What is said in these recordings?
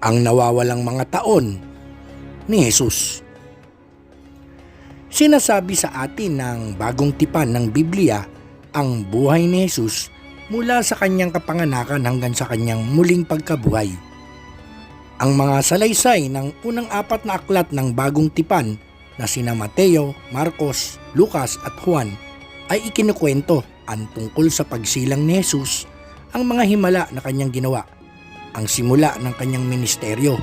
ang nawawalang mga taon ni Jesus. Sinasabi sa atin ng bagong tipan ng Biblia ang buhay ni Jesus mula sa kanyang kapanganakan hanggang sa kanyang muling pagkabuhay. Ang mga salaysay ng unang apat na aklat ng bagong tipan na sina Mateo, Marcos, Lucas at Juan ay ikinukwento ang tungkol sa pagsilang ni Jesus, ang mga himala na kanyang ginawa, ang simula ng kanyang ministeryo,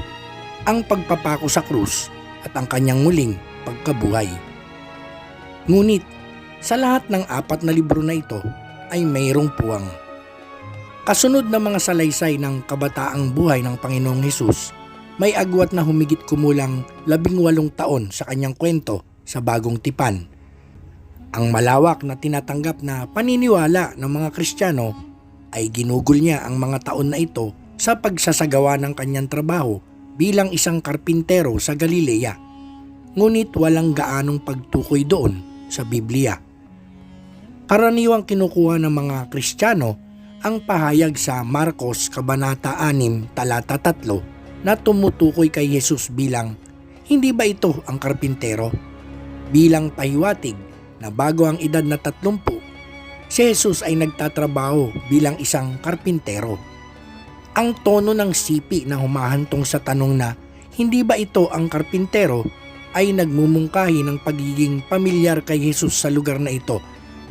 ang pagpapako sa krus at ang kanyang muling pagkabuhay. Ngunit sa lahat ng apat na libro na ito ay mayroong puwang. Kasunod ng mga salaysay ng kabataang buhay ng Panginoong Hesus, may agwat na humigit kumulang labing walong taon sa kanyang kwento sa bagong tipan. Ang malawak na tinatanggap na paniniwala ng mga Kristiyano ay ginugol niya ang mga taon na ito sa pagsasagawa ng kanyang trabaho bilang isang karpintero sa Galilea. Ngunit walang gaanong pagtukoy doon sa Biblia. Karaniwang kinukuha ng mga Kristiyano ang pahayag sa Marcos Kabanata 6 Talata 3 na tumutukoy kay Jesus bilang hindi ba ito ang karpintero? Bilang pahiwatig na bago ang edad na 30, si Jesus ay nagtatrabaho bilang isang karpintero. Ang tono ng sipi na humahantong sa tanong na hindi ba ito ang karpintero ay nagmumungkahi ng pagiging pamilyar kay Jesus sa lugar na ito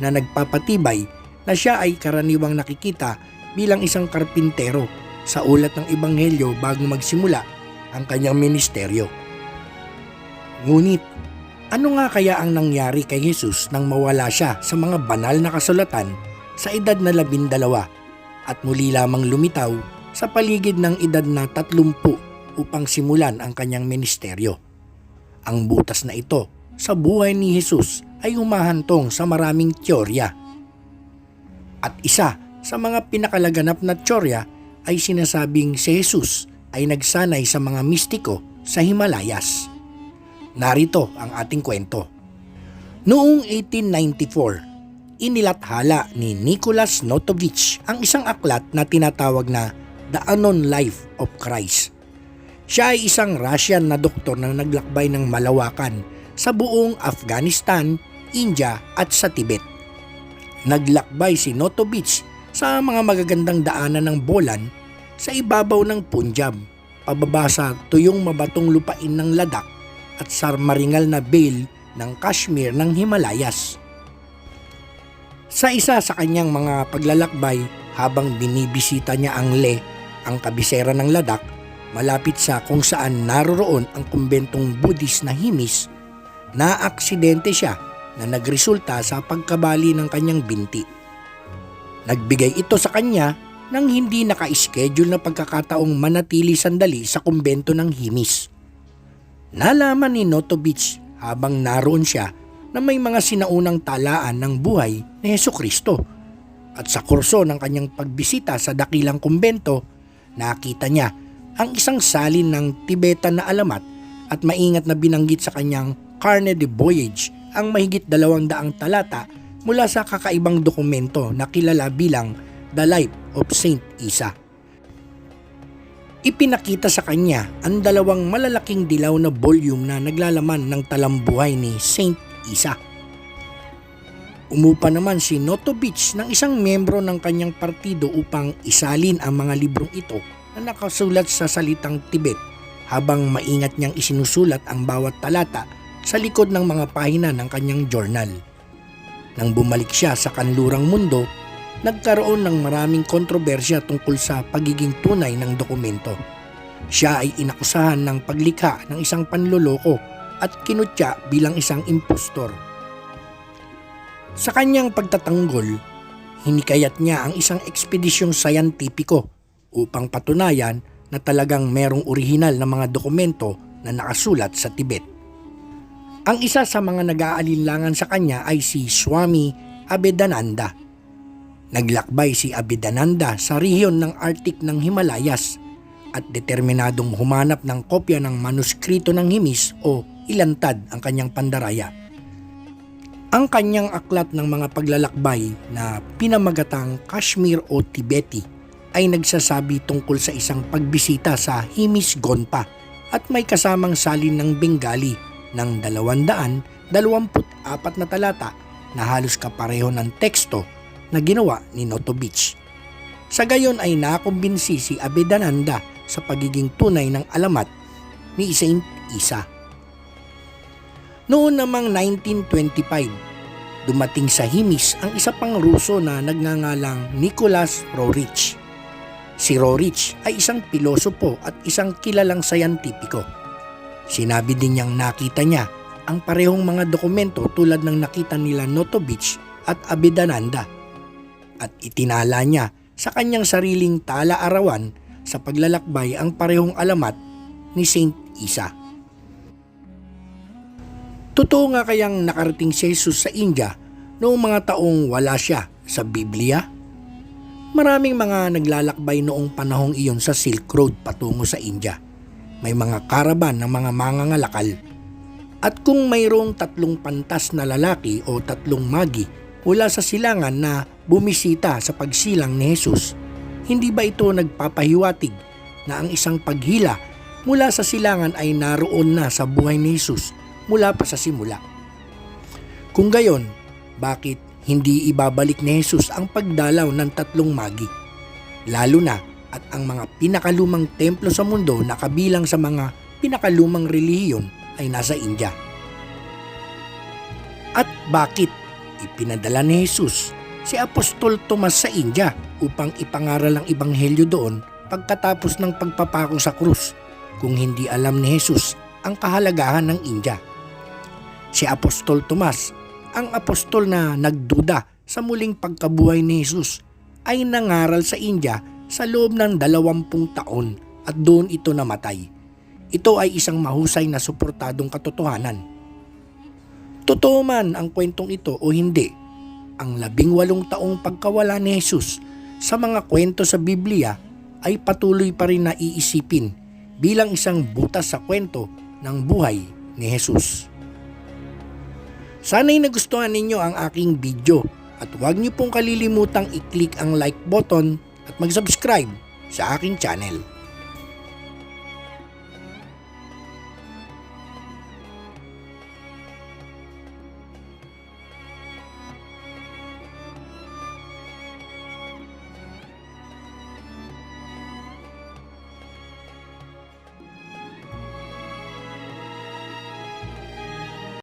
na nagpapatibay na siya ay karaniwang nakikita bilang isang karpintero sa ulat ng Ebanghelyo bago magsimula ang kanyang ministeryo. Ngunit, ano nga kaya ang nangyari kay Jesus nang mawala siya sa mga banal na kasulatan sa edad na labindalawa at muli lamang lumitaw sa paligid ng edad na tatlumpu upang simulan ang kanyang ministeryo? Ang butas na ito sa buhay ni Jesus ay humahantong sa maraming teorya at isa sa mga pinakalaganap na tsorya ay sinasabing si Jesus ay nagsanay sa mga mistiko sa Himalayas. Narito ang ating kwento. Noong 1894, inilathala ni Nicholas Notovich ang isang aklat na tinatawag na The Unknown Life of Christ. Siya ay isang Russian na doktor na naglakbay ng malawakan sa buong Afghanistan, India at sa Tibet naglakbay si Noto Beach sa mga magagandang daanan ng Bolan sa ibabaw ng Punjab, pababa sa tuyong mabatong lupain ng Ladakh at sa maringal na Vale ng Kashmir ng Himalayas. Sa isa sa kanyang mga paglalakbay habang binibisita niya ang Le, ang kabisera ng Ladakh, malapit sa kung saan naroroon ang kumbentong Buddhist na Himis, na-aksidente siya na nagresulta sa pagkabali ng kanyang binti. Nagbigay ito sa kanya ng hindi naka-schedule na pagkakataong manatili sandali sa kumbento ng Himis. Nalaman ni Notovich habang naroon siya na may mga sinaunang talaan ng buhay ni Heso Kristo. At sa kurso ng kanyang pagbisita sa dakilang kumbento, nakita niya ang isang salin ng Tibetan na alamat at maingat na binanggit sa kanyang Carnet de Voyage ang mahigit dalawang daang talata mula sa kakaibang dokumento na kilala bilang The Life of Saint Isa. Ipinakita sa kanya ang dalawang malalaking dilaw na volume na naglalaman ng talambuhay ni Saint Isa. Umupa naman si Notovich ng isang membro ng kanyang partido upang isalin ang mga librong ito na nakasulat sa salitang Tibet habang maingat niyang isinusulat ang bawat talata sa likod ng mga pahina ng kanyang journal. Nang bumalik siya sa kanlurang mundo, nagkaroon ng maraming kontrobersya tungkol sa pagiging tunay ng dokumento. Siya ay inakusahan ng paglikha ng isang panloloko at kinutya bilang isang impostor. Sa kanyang pagtatanggol, hinikayat niya ang isang ekspedisyong sayantipiko upang patunayan na talagang merong orihinal na mga dokumento na nakasulat sa Tibet. Ang isa sa mga nag-aalinlangan sa kanya ay si Swami Abedananda. Naglakbay si Abedananda sa rehiyon ng Arctic ng Himalayas at determinadong humanap ng kopya ng manuskrito ng himis o ilantad ang kanyang pandaraya. Ang kanyang aklat ng mga paglalakbay na pinamagatang Kashmir o Tibeti ay nagsasabi tungkol sa isang pagbisita sa Himis Gonpa at may kasamang salin ng Bengali ng 224 na talata na halos kapareho ng teksto na ginawa ni Notovich. Sa gayon ay nakumbinsi si Abedananda sa pagiging tunay ng alamat ni Saint Isa. Noon namang 1925, dumating sa Himis ang isa pang Ruso na nagngangalang Nicholas Roerich. Si Roerich ay isang pilosopo at isang kilalang sayantipiko. Sinabi din niyang nakita niya ang parehong mga dokumento tulad ng nakita nila Notovich at Abedananda at itinala niya sa kanyang sariling tala-arawan sa paglalakbay ang parehong alamat ni Saint Isa. Totoo nga kayang nakarating si Jesus sa India noong mga taong wala siya sa Biblia? Maraming mga naglalakbay noong panahong iyon sa Silk Road patungo sa India. May mga karaban ng mga mangangalakal. At kung mayroong tatlong pantas na lalaki o tatlong magi mula sa silangan na bumisita sa pagsilang ni Jesus, hindi ba ito nagpapahiwatig na ang isang paghila mula sa silangan ay naroon na sa buhay ni Jesus mula pa sa simula? Kung gayon, bakit hindi ibabalik ni Jesus ang pagdalaw ng tatlong magi? Lalo na at ang mga pinakalumang templo sa mundo na kabilang sa mga pinakalumang relihiyon ay nasa India. At bakit ipinadala ni Jesus si Apostol Tomas sa India upang ipangaral ang ebanghelyo doon pagkatapos ng pagpapako sa krus kung hindi alam ni Jesus ang kahalagahan ng India. Si Apostol Tomas, ang apostol na nagduda sa muling pagkabuhay ni Jesus, ay nangaral sa India sa loob ng dalawampung taon at doon ito namatay. Ito ay isang mahusay na suportadong katotohanan. Totoo man ang kwentong ito o hindi, ang labing walong taong pagkawala ni Jesus sa mga kwento sa Biblia ay patuloy pa rin na iisipin bilang isang butas sa kwento ng buhay ni Jesus. Sana'y nagustuhan ninyo ang aking video at huwag niyo pong kalilimutang i-click ang like button at mag-subscribe sa aking channel.